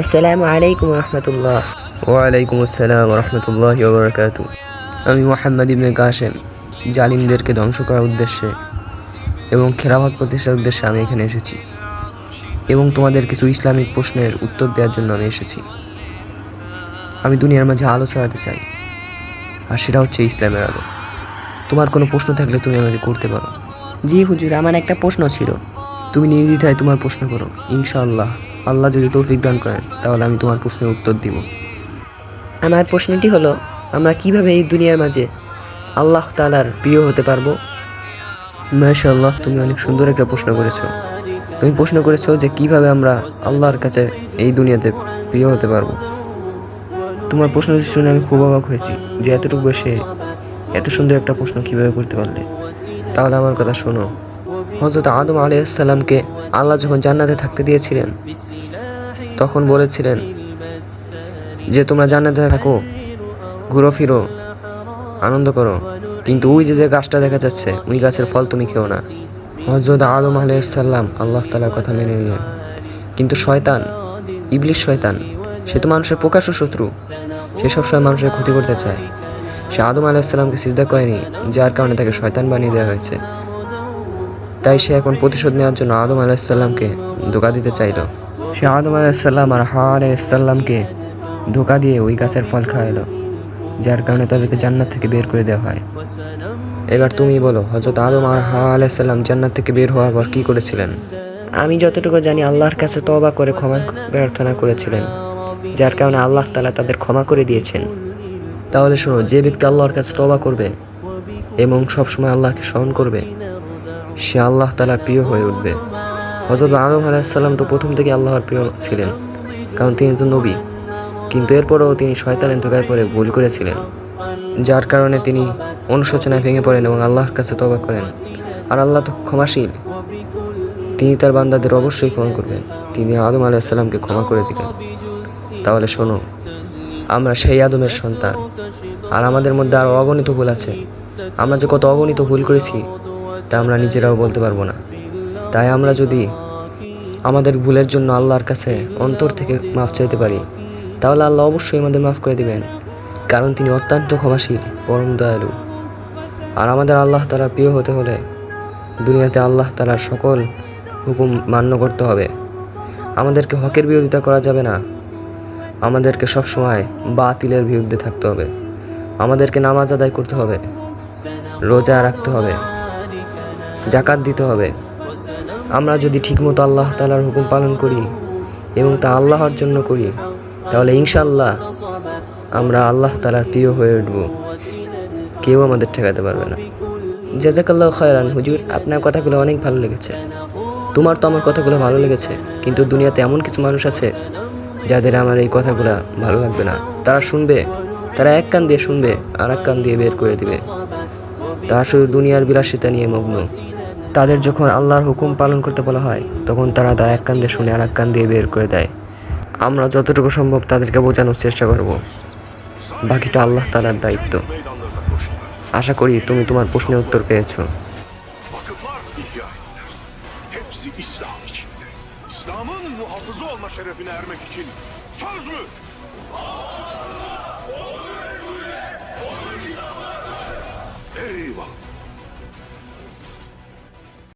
আসসালামু আলাইকুম রহমতুল্লাহ। ওয়ালাইকুম আসসালাম রহমতুল্লাহ ওবরাকাতু আমি মোহাম্মদ ইবনে কাসেম জালিমদেরকে ধ্বংস করার উদ্দেশ্যে এবং খেলাফত প্রতিষ্ঠার উদ্দেশ্যে আমি এখানে এসেছি এবং তোমাদের কিছু ইসলামিক প্রশ্নের উত্তর দেওয়ার জন্য আমি এসেছি। আমি দুনিয়ার মাঝে আলো ছড়াতে চাই আর সেটা হচ্ছে ইসলামের আলো। তোমার কোনো প্রশ্ন থাকলে তুমি আমাকে করতে পারো। জি হুজুর আমার একটা প্রশ্ন ছিল। তুমি নির্দ্বিধায় তোমার প্রশ্ন করো ইনশাআল্লাহ। আল্লাহ যদি তৌফিক দান করেন তাহলে আমি তোমার প্রশ্নের উত্তর দিব। আমার প্রশ্নটি হলো আমরা কীভাবে এই দুনিয়ার মাঝে আল্লাহ তালার প্রিয় হতে পারব? মাশাআল্লাহ তুমি অনেক সুন্দর একটা প্রশ্ন করেছ। তুমি প্রশ্ন করেছ যে কীভাবে আমরা আল্লাহর কাছে এই দুনিয়াতে প্রিয় হতে পারব। তোমার প্রশ্ন শুনে আমি খুব অবাক হয়েছি যে এতটুকু বসে এত সুন্দর একটা প্রশ্ন কীভাবে করতে পারলে? তাহলে আমার কথা শোনো। হজরত আদম আলাইসাল্লামকে আল্লাহ যখন জান্নাতে থাকতে দিয়েছিলেন, তখন বলেছিলেন যে, তোমরা জান্নাতে থাকো ঘুরো ফিরো আনন্দ করো। কিন্তু ওই যে যে গাছটা দেখা যাচ্ছে, ওই গাছের ফল তুমি খেও না। হজরত আদম আলাইসাল্লাম আল্লাহ তালার কথা মেনে নিলেন। কিন্তু শয়তান ইবলিশ শয়তান, সে তো মানুষের প্রকাশ্য শত্রু। সে সবসময় মানুষের ক্ষতি করতে চায়। সে আদম আলাইসাল্লামকে সিজদা করেনি, যার কারণে তাকে শয়তান বানিয়ে দেওয়া হয়েছে। তাই সে এখন প্রতিশোধ নেওয়ার জন্য আদম আলাইসাল্লামকে ধোকা দিতে চাইল। সে আদম আলাইসাল্লাম আর হা আলাইসাল্লামকে ধোকা দিয়ে ওই গাছের ফল খাওয়ালো যার কারণে তাদেরকে জান্নাত থেকে বের করে দেওয়া হয়। এবার তুমি বলো হজরত আদম আর হা আলাইসাল্লাম জান্নাত থেকে বের হওয়ার পর কি করেছিলেন? আমি যতটুকু জানি আল্লাহর কাছে তওবা করে ক্ষমা প্রার্থনা করেছিলেন যার কারণে আল্লাহ তালা তাদের ক্ষমা করে দিয়েছেন। তাহলে শোনো যে ব্যক্তি আল্লাহর কাছে তবা করবে এবং সবসময় আল্লাহকে স্মরণ করবে সে আল্লাহ তালার প্রিয় হয়ে উঠবে। হজরত আদম আলাহিসাল্লাম তো প্রথম থেকে আল্লাহর প্রিয় ছিলেন, কারণ তিনি তো নবী। কিন্তু এরপরেও তিনি শয়তানের ধোকায় পড়ে ভুল করেছিলেন, যার কারণে তিনি অনুশোচনায় ভেঙে পড়েন এবং আল্লাহর কাছে তবা করেন। আর আল্লাহ তো ক্ষমাশীল, তিনি তার বান্দাদের অবশ্যই ক্ষমা করবেন। তিনি আদম আলাইসাল্লামকে ক্ষমা করে দিলেন। তাহলে শোনো, আমরা সেই আদমের সন্তান। আর আমাদের মধ্যে আরও অগণিত ভুল আছে। আমরা যে কত অগণিত ভুল করেছি তা আমরা নিজেরাও বলতে পারব না। তাই আমরা যদি আমাদের ভুলের জন্য আল্লাহর কাছে অন্তর থেকে মাফ চাইতে পারি, তাহলে আল্লাহ অবশ্যই আমাদের মাফ করে দিবেন, কারণ তিনি অত্যন্ত ক্ষমাশীল, পরম দয়ালু। আর আমাদের আল্লাহ তারা প্রিয় হতে হলে দুনিয়াতে আল্লাহ তালার সকল হুকুম মান্য করতে হবে। আমাদেরকে হকের বিরোধিতা করা যাবে না। আমাদেরকে সবসময় বাতিলের বিরুদ্ধে থাকতে হবে। আমাদেরকে নামাজ আদায় করতে হবে। রোজা রাখতে হবে। জাকাত দিতে হবে। আমরা যদি ঠিকমতো আল্লাহ তালার হুকুম পালন করি এবং তা আল্লাহর জন্য করি, তাহলে ইনশাল্লাহ আমরা আল্লাহ তালার প্রিয় হয়ে উঠব। কেউ আমাদের ঠেকাতে পারবে না। জাজাকাল্লাহ খয়রান, হুজুর, আপনার কথাগুলো অনেক ভালো লেগেছে। তোমার তো আমার কথাগুলো ভালো লেগেছে, কিন্তু দুনিয়াতে এমন কিছু মানুষ আছে যাদের আমার এই কথাগুলো ভালো লাগবে না। তারা শুনবে, তারা এক কান দিয়ে শুনবে, আর এক কান দিয়ে বের করে দিবে। তারা শুধু দুনিয়ার বিলাসিতা নিয়ে মগ্ন। তাদের যখন আল্লাহর হুকুম পালন করতে বলা হয়, তখন তারা তা এক কান দিয়ে শুনে আর এক কান দিয়ে বের করে দেয় আমরা যতটুকু সম্ভব তাদেরকে বোঝানোর চেষ্টা করব বাকিটা আল্লাহ তালার দায়িত্ব আশা করি তুমি তোমার প্রশ্নের উত্তর পেয়েছ. İslam'ın muhafızı olma şerefine ermek için söz mü?